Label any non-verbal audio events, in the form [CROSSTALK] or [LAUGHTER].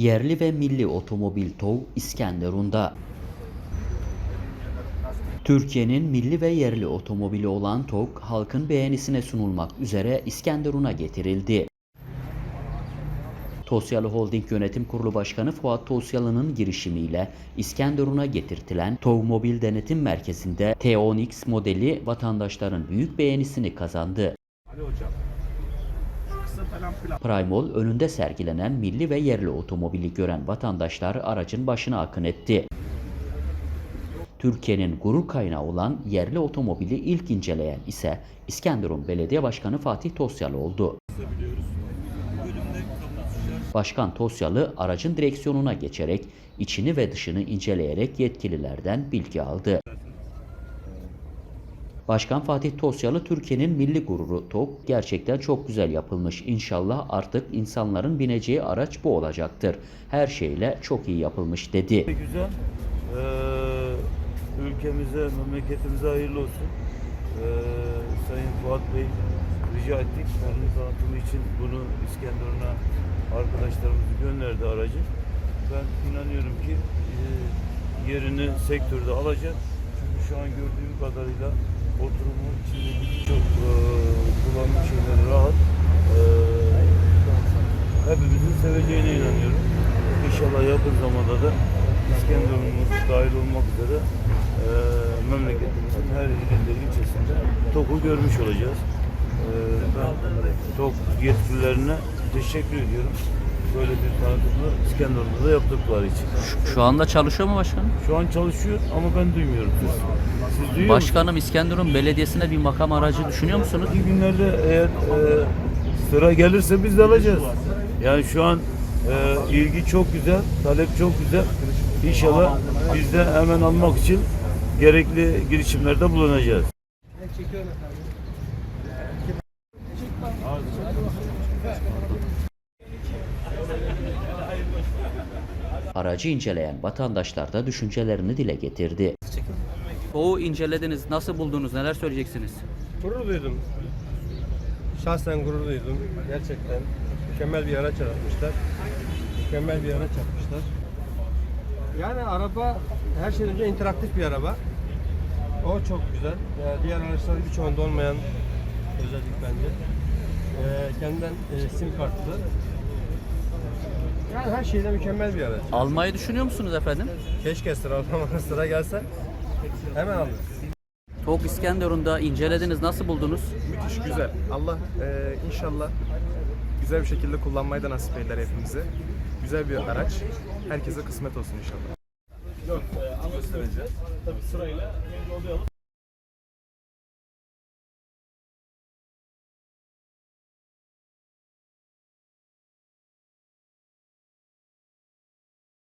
Yerli ve milli otomobil TOV İskenderun'da. Türkiye'nin milli ve yerli otomobili olan TOG halkın beğenisine sunulmak üzere İskenderun'a getirildi. Tosyalı Holding Yönetim Kurulu Başkanı Fuat Tosyalı'nın girişimiyle İskenderun'a getirtilen TOV Mobil Denetim Merkezi'nde T10X modeli vatandaşların büyük beğenisini kazandı. Ali hocam. Falan plan. Primol önünde sergilenen milli ve yerli otomobili gören vatandaşlar aracın başına akın etti. Türkiye'nin gurur kaynağı olan yerli otomobili ilk inceleyen ise İskenderun Belediye Başkanı Fatih Tosyalı oldu. Başkan Tosyalı aracın direksiyonuna geçerek içini ve dışını inceleyerek yetkililerden bilgi aldı. Başkan Fatih Tosyalı Türkiye'nin milli gururu TOG gerçekten çok güzel yapılmış. İnşallah artık insanların bineceği araç bu olacaktır. Her şeyle çok iyi yapılmış dedi. Güzel. Ee, ülkemize, memleketimize hayırlı olsun. Ee, Sayın Fuat Bey rica ettik. Onun tanıtımı için bunu İskenderun'a arkadaşlarımız gönderdi aracı. Ben inanıyorum ki e, yerini sektörde alacak. Çünkü şu an gördüğüm kadarıyla oturumu içinde birçok e, kullanım şeyleri rahat. E, hepimizin seveceğine inanıyorum. İnşallah yakın zamanda da İskenderun'umuz dahil olmak üzere e, memleketimizin her ilinde, ilçesinde TOK'u görmüş olacağız. E, ben TOK yetkililerine teşekkür ediyorum. Böyle bir tanıtımı İskenderun'da da yaptıkları için. Şu anda çalışıyor mu başkanım? Şu an çalışıyor ama ben duymuyorum. Siz, siz duyuyor? Başkanım İskenderun Belediyesi'ne bir makam aracı düşünüyor musunuz? İyi günlerde eğer e, sıra gelirse biz de alacağız. Yani şu an e, ilgi çok güzel, talep çok güzel. İnşallah biz de hemen almak için gerekli girişimlerde bulunacağız. Aracı inceleyen vatandaşlar da düşüncelerini dile getirdi. Doğu incelediniz. Nasıl buldunuz? Neler söyleyeceksiniz? Gurur duydum. Şahsen gurur duydum. Gerçekten mükemmel bir araç yaratmışlar. Mükemmel bir araç yapmışlar. Yani araba her şeyden önce interaktif bir araba. O çok güzel. Yani diğer araçların birçoğunda olmayan özellik bence. Ee, kendinden e, sim kartlı. Yani her şeyden mükemmel bir araç. Almayı düşünüyor musunuz efendim? Keşke sıra [LAUGHS] sıra gelse hemen alırız. Tok İskenderun'da incelediniz. Nasıl buldunuz? Müthiş güzel. Allah e, inşallah güzel bir şekilde kullanmayı da nasip eder hepimize. Güzel bir araç. Herkese kısmet olsun inşallah. Yok, e, sırayla. Tabii sırayla önce olayı alıp